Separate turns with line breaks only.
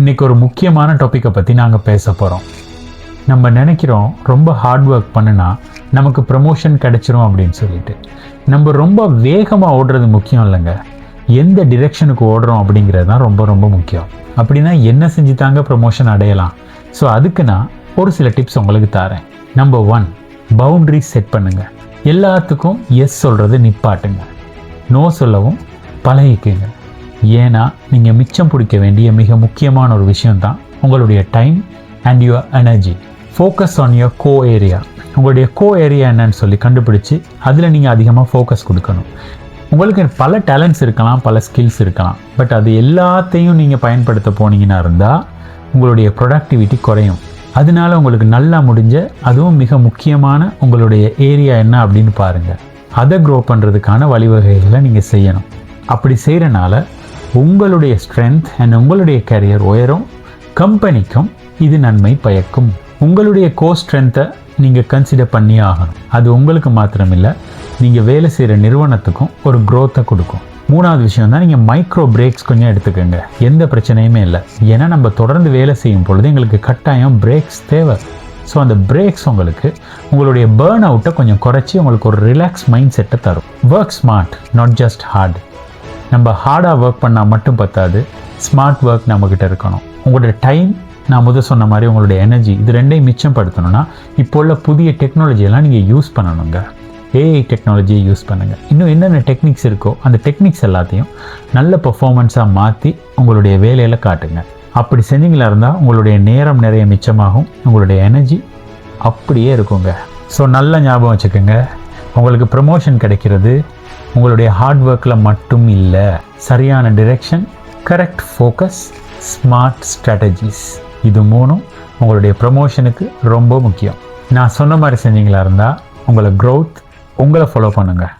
இன்றைக்கி ஒரு முக்கியமான டாப்பிக்கை பற்றி நாங்கள் பேச போகிறோம் நம்ம நினைக்கிறோம் ரொம்ப ஹார்ட் ஒர்க் பண்ணுனா நமக்கு ப்ரமோஷன் கிடைச்சிரும் அப்படின்னு சொல்லிட்டு. நம்ம ரொம்ப வேகமாக ஓடுறது முக்கியம் இல்லைங்க. எந்த டிரெக்ஷனுக்கு ஓடுறோம் அப்படிங்கிறது தான் ரொம்ப ரொம்ப முக்கியம். அப்படின்னா என்ன செஞ்சு தாங்க ப்ரமோஷன் அடையலாம்? ஸோ அதுக்கு நான் ஒரு சில டிப்ஸ் உங்களுக்கு தரேன் நம்பர் ஒன் பவுண்ட்ரி செட் பண்ணுங்கள் எல்லாத்துக்கும் எஸ் சொல்கிறது நிப்பாட்டுங்க. நோ சொல்லவும் பழகிக்குங்க. ஏன்னா நீங்கள் மிச்சம் பிடிக்க வேண்டிய மிக முக்கியமான ஒரு விஷயம்தான் உங்களுடைய time and your energy focus on your core area உங்களுடைய கோ ஏரியா என்னன்னு சொல்லி கண்டுபிடிச்சு அதில் நீங்கள் அதிகமாக ஃபோக்கஸ் கொடுக்கணும். உங்களுக்கு பல டேலண்ட்ஸ் இருக்கலாம் பல ஸ்கில்ஸ் இருக்கலாம். பட் அது எல்லாத்தையும் நீங்கள் பயன்படுத்த போனீங்கன்னா இருந்தால் உங்களுடைய ப்ரொடக்டிவிட்டி குறையும். அதனால உங்களுக்கு நல்லா முடிஞ்ச அதுவும் மிக முக்கியமான உங்களுடைய ஏரியா என்ன அப்படின்னு பாருங்கள் அதை க்ரோ பண்ணுறதுக்கான வழிவகைகளை நீங்கள் செய்யணும். அப்படி செய்கிறனால உங்களுடைய ஸ்ட்ரென்த் அண்ட் உங்களுடைய கரியர் உயரும் கம்பெனிக்கும் இது நன்மை பயக்கும். உங்களுடைய கோ ஸ்ட்ரென்த்தை நீங்கள் கன்சிடர் பண்ணியே ஆகணும். அது உங்களுக்கு மாத்திரமில்லை நீங்கள் வேலை செய்கிற நிறுவனத்துக்கும் ஒரு க்ரோத்தை கொடுக்கும். மூணாவது விஷயம் தான் நீங்கள் மைக்ரோ பிரேக்ஸ் கொஞ்சம் எடுத்துக்கோங்க. எந்த பிரச்சனையுமே இல்லை. ஏன்னா நம்ம தொடர்ந்து வேலை செய்யும் பொழுது எங்களுக்கு கட்டாயம் பிரேக்ஸ் தேவை. ஸோ அந்த பிரேக்ஸ் உங்களுக்கு உங்களுடைய பேர்ன் அவுட்டை கொஞ்சம் குறைச்சி உங்களுக்கு ஒரு ரிலாக்ஸ் மைண்ட் செட்டை தரும். Work smart not just hard நம்ம ஹார்டாக ஒர்க் பண்ணால் மட்டும் பத்தாது. ஸ்மார்ட் ஒர்க் நம்மக்கிட்ட இருக்கணும். உங்களுடைய டைம் நான் முதல் சொன்ன மாதிரி உங்களுடைய எனர்ஜி இது ரெண்டையும் மிச்சம் படுத்தணும்னா இப்போ உள்ள புதிய டெக்னாலஜியெல்லாம் நீங்கள் யூஸ் பண்ணணுங்க. ஏஐ டெக்னாலஜியை யூஸ் பண்ணுங்கள் இன்னும் என்னென்ன டெக்னிக்ஸ் இருக்கோ அந்த டெக்னிக்ஸ் எல்லாத்தையும் நல்ல பர்ஃபாமன்ஸாக மாற்றி உங்களுடைய வேலையில் காட்டுங்க. அப்படி செஞ்சீங்களா இருந்தால் உங்களுடைய நேரம் நிறைய மிச்சமாகும். உங்களுடைய எனர்ஜி அப்படியே இருக்குங்க. ஸோ நல்ல ஞாபகம் வச்சுக்கோங்க. உங்களுக்கு ப்ரமோஷன் கிடைக்கிறது. உங்களுடைய ஹார்ட் ஒர்க்கில் மட்டும் இல்லை சரியான direction correct focus smart strategies இது மூணும் உங்களுடைய ப்ரமோஷனுக்கு ரொம்ப முக்கியம். நான் சொன்ன மாதிரி செஞ்சீங்களா இருந்தால் உங்களை க்ரோத் உங்களை ஃபாலோ பண்ணுங்கள்